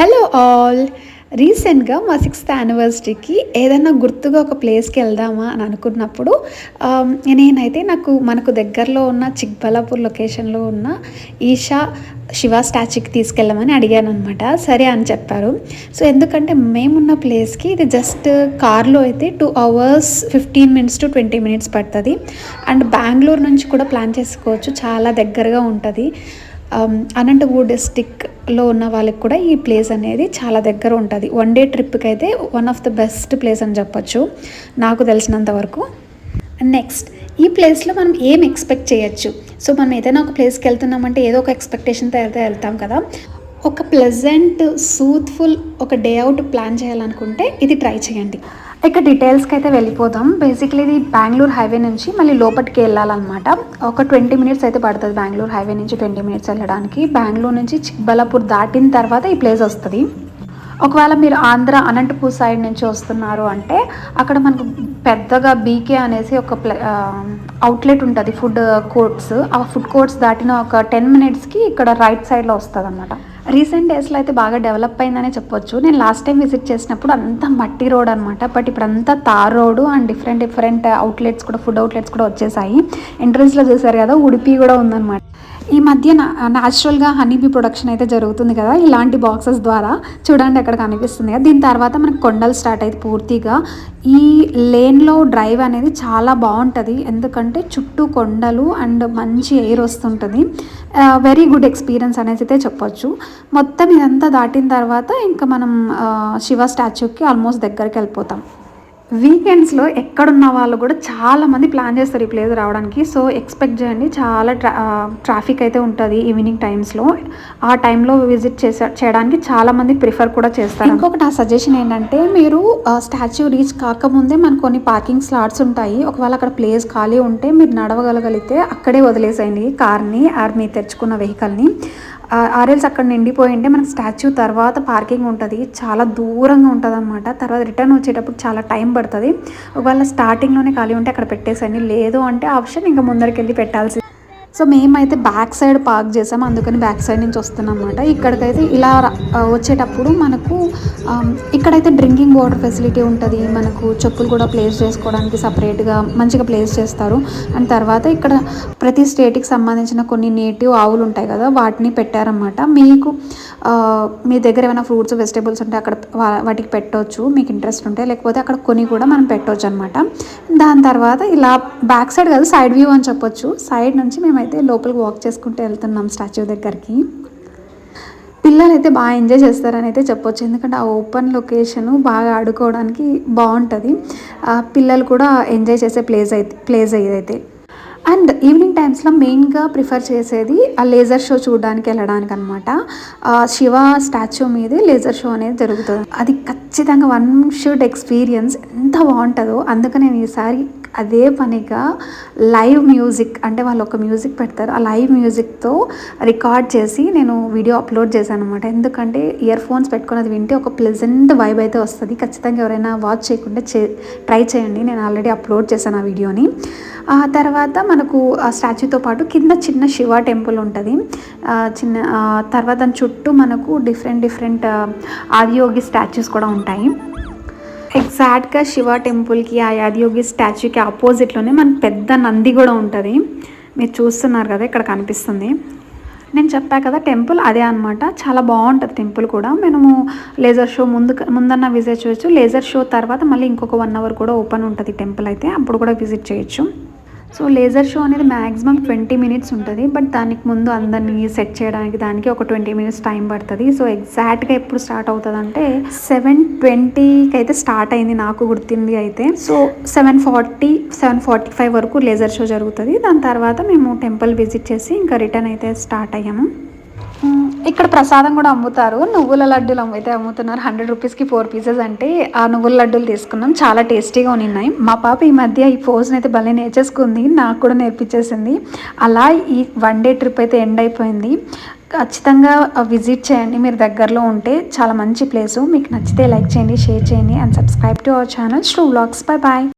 Hello all రీసెంట్గా మా sixth యానివర్సరీకి ఏదైనా గుర్తుగా ఒక ప్లేస్కి వెళ్దామా అని అనుకున్నప్పుడు um, నేనైతే నాకు మనకు దగ్గరలో ఉన్న చిక్బలాపూర్ లొకేషన్లో ఉన్న ఈషా శివ స్టాచ్యూకి తీసుకెళ్ళమని అడిగాను అనమాట సరే అని చెప్పారు. సో ఎందుకంటే మేమున్న ప్లేస్కి ఇది జస్ట్ కార్లో అయితే two hours fifteen minutes to twenty minutes పడుతుంది. అండ్ బెంగళూరు నుంచి కూడా ప్లాన్ చేసుకోవచ్చు. చాలా దగ్గరగా ఉంటుంది. Um, అనంతపూర్ డిస్టిక్లో ఉన్న వాళ్ళకి కూడా ఈ ప్లేస్ అనేది చాలా దగ్గర ఉంటుంది. వన్ డే ట్రిప్కి అయితే one of the best place అని చెప్పొచ్చు నాకు తెలిసినంత వరకు. నెక్స్ట్ ఈ ప్లేస్లో మనం ఏం ఎక్స్పెక్ట్ చేయొచ్చు? సో మనం ఏదైనా ఒక ప్లేస్కి వెళ్తున్నామంటే ఏదో ఒక ఎక్స్పెక్టేషన్తో అయితే వెళ్తాం కదా. ఒక ప్లెజెంట్ సూత్ఫుల్ ఒక డే అవుట్ ప్లాన్ చేయాలనుకుంటే ఇది ట్రై చేయండి. ఇక డీటెయిల్స్కి అయితే వెళ్ళిపోదాం. బేసిక్లీ ఇది బెంగళూరు హైవే నుంచి మళ్ళీ లోపలికి వెళ్ళాలన్నమాట. ఒక ట్వంటీ మినిట్స్ అయితే పడుతుంది బెంగళూరు హైవే నుంచి ట్వంటీ మినిట్స్ వెళ్ళడానికి. బెంగళూరు నుంచి చిక్బలాపూర్ దాటిన తర్వాత ఈ ప్లేస్ వస్తుంది. ఒకవేళ మీరు ఆంధ్ర అనంతపూర్ సైడ్ నుంచి వస్తున్నారు అంటే అక్కడ మనకు పెద్దగా బీకే అనేసి ఒక ప్లే అవుట్లెట్ ఉంటుంది. ఫుడ్ కోర్ట్స్ ఆ ఫుడ్ కోర్ట్స్ దాటిన ఒక టెన్ మినిట్స్కి ఇక్కడ రైట్ సైడ్లో వస్తుంది అనమాట రీసెంట్ డేస్లో అయితే బాగా డెవలప్ అయిందనే చెప్పొచ్చు. నేను లాస్ట్ టైం విజిట్ చేసినప్పుడు అంతా మట్టి రోడ్ అనమాట బట్ ఇప్పుడు అంతా tar road and different different outlets కూడా ఫుడ్ అవుట్లెట్స్ కూడా వచ్చేసాయి. ఎంట్రన్స్లో చూసారు కదా ఉడిపి కూడా ఉందన్నమాట. ఈ మధ్య న్యాచురల్గా హనీబీ ప్రొడక్షన్ అయితే జరుగుతుంది కదా ఇలాంటి బాక్సెస్ ద్వారా చూడండి అక్కడ కనిపిస్తుంది కదా. దీని తర్వాత మనకు కొండలు స్టార్ట్ అయితే పూర్తిగా. ఈ లేన్లో డ్రైవ్ అనేది చాలా బాగుంటుంది. ఎందుకంటే చుట్టూ కొండలు అండ్ మంచి ఎయిర్ వస్తుంటుంది. వెరీ గుడ్ ఎక్స్పీరియన్స్ అనేసి అయితే చెప్పొచ్చు. మొత్తం ఇదంతా దాటిన తర్వాత ఇంకా మనం శివ స్టాచ్యూకి ఆల్మోస్ట్ దగ్గరికి వెళ్ళిపోతాం. వీకెండ్స్లో ఎక్కడున్న వాళ్ళు కూడా చాలామంది ప్లాన్ చేస్తారు ఈ ప్లేస్ రావడానికి. సో ఎక్స్పెక్ట్ చేయండి. చాలా ట్రా ట్రాఫిక్ అయితే ఉంటుంది ఈవినింగ్ టైమ్స్లో ఆ టైంలో విజిట్ చేసే చేయడానికి చాలామంది ప్రిఫర్ కూడా చేస్తారు. ఇంకొకటి నా సజెషన్ ఏంటంటే మీరు స్టాచ్యూ రీచ్ కాకముందే మనకు కొన్ని పార్కింగ్ స్లాట్స్ ఉంటాయి. ఒకవేళ అక్కడ ప్లేస్ ఖాళీ ఉంటే మీరు నడవగలగలిగితే అక్కడే వదిలేసేయండి. కార్ని ఆర్ మీరు తెచ్చుకున్న వెహికల్ని ఆర్ఎల్స్ అక్కడ నిండిపోయి ఉంటే మనకి స్టాచ్యూ తర్వాత పార్కింగ్ ఉంటుంది. చాలా దూరంగా ఉంటుంది అనమాట తర్వాత రిటర్న్ వచ్చేటప్పుడు చాలా టైం పడుతుంది. ఒకవేళ స్టార్టింగ్లోనే ఖాళీ ఉంటే అక్కడ పెట్టేసండి లేదు అంటే ఆప్షన్ ఇంకా ముందరికి వెళ్ళి పెట్టాల్సి సో మేమైతే బ్యాక్ సైడ్ పార్క్ చేసాము. అందుకని బ్యాక్ సైడ్ నుంచి వస్తున్నాం అనమాట ఇక్కడికైతే ఇలా వచ్చేటప్పుడు మనకు ఇక్కడైతే డ్రింకింగ్ వాటర్ ఫెసిలిటీ ఉంటుంది. మనకు చెప్పులు కూడా ప్లేస్ చేసుకోవడానికి సపరేట్గా మంచిగా ప్లేస్ చేస్తారు. అండ్ తర్వాత ఇక్కడ ప్రతి స్టేట్కి సంబంధించిన కొన్ని నేటివ్ ఆవులు ఉంటాయి కదా వాటిని పెట్టారన్నమాట. మీకు మీ దగ్గర ఏమైనా ఫ్రూట్స్ వెజిటేబుల్స్ ఉంటే అక్కడ వాటికి పెట్టవచ్చు మీకు ఇంట్రెస్ట్ ఉంటే. లేకపోతే అక్కడ కొని కూడా మనం పెట్టవచ్చు అనమాట దాని తర్వాత ఇలా బ్యాక్ సైడ్ కాదు సైడ్ వ్యూ అని చెప్పొచ్చు. సైడ్ నుంచి మేము అయితే లోపలికి వాక్ చేసుకుంటూ వెళ్తున్నాం స్టాచ్యూ దగ్గరికి. పిల్లలు అయితే బాగా ఎంజాయ్ చేస్తారని అయితే చెప్పొచ్చు. ఎందుకంటే ఆ ఓపెన్ లొకేషన్ బాగా ఆడుకోవడానికి బాగుంటుంది. పిల్లలు కూడా ఎంజాయ్ చేసే ప్లేస్ అయితే ప్లేస్ అయితే అండ్ ఈవినింగ్ టైమ్స్లో మెయిన్గా ప్రిఫర్ చేసేది ఆ లేజర్ షో చూడడానికి వెళ్ళడానికి అనమాట శివ స్టాచ్యూ మీదే లేజర్ షో అనేది జరుగుతుంది. అది ఖచ్చితంగా వన్ షుడ్ ఎక్స్పీరియన్స్ ఎంత బాగుంటుందో అందుకని నేను ఈసారి అదే పనిగా లైవ్ మ్యూజిక్ అంటే వాళ్ళు ఒక మ్యూజిక్ పెడతారు ఆ లైవ్ మ్యూజిక్తో రికార్డ్ చేసి నేను వీడియో అప్లోడ్ చేశాను అనమాట ఎందుకంటే ఇయర్ ఫోన్స్ పెట్టుకుని అది వింటే ఒక ప్లెజెంట్ వైబ్ అయితే వస్తుంది. ఖచ్చితంగా ఎవరైనా వాచ్ చేయకుండా చే ట్రై చేయండి. నేను ఆల్రెడీ అప్లోడ్ చేశాను ఆ వీడియోని. ఆ తర్వాత మనకు ఆ స్టాచ్యూతో పాటు కింద చిన్న శివ టెంపుల్ ఉంటుంది. చిన్న తర్వాత దాని చుట్టూ మనకు డిఫరెంట్ డిఫరెంట్ ఆదియోగి స్టాచ్యూస్ కూడా ఉంటాయి. ఎగ్జాక్ట్గా శివ టెంపుల్కి ఆ యాదయోగి స్టాచ్యూకి ఆపోజిట్లోనే మన పెద్ద నంది కూడా ఉంటుంది. మీరు చూస్తున్నారు కదా ఇక్కడ కనిపిస్తుంది. నేను చెప్పా కదా టెంపుల్ అదే అనమాట చాలా బాగుంటుంది టెంపుల్ కూడా. మనము లేజర్ షో ముందు ముందన్న విజిట్ చేయొచ్చు. లేజర్ షో తర్వాత మళ్ళీ ఇంకొక వన్ అవర్ కూడా ఓపెన్ ఉంటుంది టెంపుల్ అయితే. అప్పుడు కూడా విజిట్ చేయొచ్చు. సో లేజర్ షో అనేది మ్యాక్సిమం ట్వంటీ మినిట్స్ ఉంటుంది బట్ దానికి ముందు అందరినీ సెట్ చేయడానికి దానికి ఒక ట్వంటీ మినిట్స్ టైం పడుతుంది. సో ఎగ్జాక్ట్గా ఎప్పుడు స్టార్ట్ అవుతుంది అంటే సెవెన్ ట్వంటీకి అయితే స్టార్ట్ అయింది నాకు గుర్తింది అయితే. So seven forty seven forty five వరకు లేజర్ షో జరుగుతుంది. దాని తర్వాత మేము టెంపుల్ విజిట్ చేసి ఇంకా రిటర్న్ అయితే స్టార్ట్ అయ్యాము. ఇక్కడ ప్రసాదం కూడా అమ్ముతారు. నువ్వుల లడ్డూలు అమ్ము- అయితే అమ్ముతున్నారు. హండ్రెడ్ రూపీస్కి ఫోర్ పీసెస్ అంటే ఆ నువ్వుల లడ్డూలు తీసుకున్నాం. చాలా టేస్టీగా ఉన్నాయి. మా పాప ఈ మధ్య ఈ పోజ్ని అయితే భలే నేర్చేసుకుంది. నాకు కూడా నేర్పించేసింది. అలా ఈ వన్ డే ట్రిప్ అయితే ఎండ్ అయిపోయింది. ఖచ్చితంగా విజిట్ చేయండి. మీరు దగ్గరలో ఉంటే చాలా మంచి ప్లేసు. మీకు నచ్చితే లైక్ చేయండి షేర్ చేయండి and subscribe to our channel. Shru vlogs. Bye bye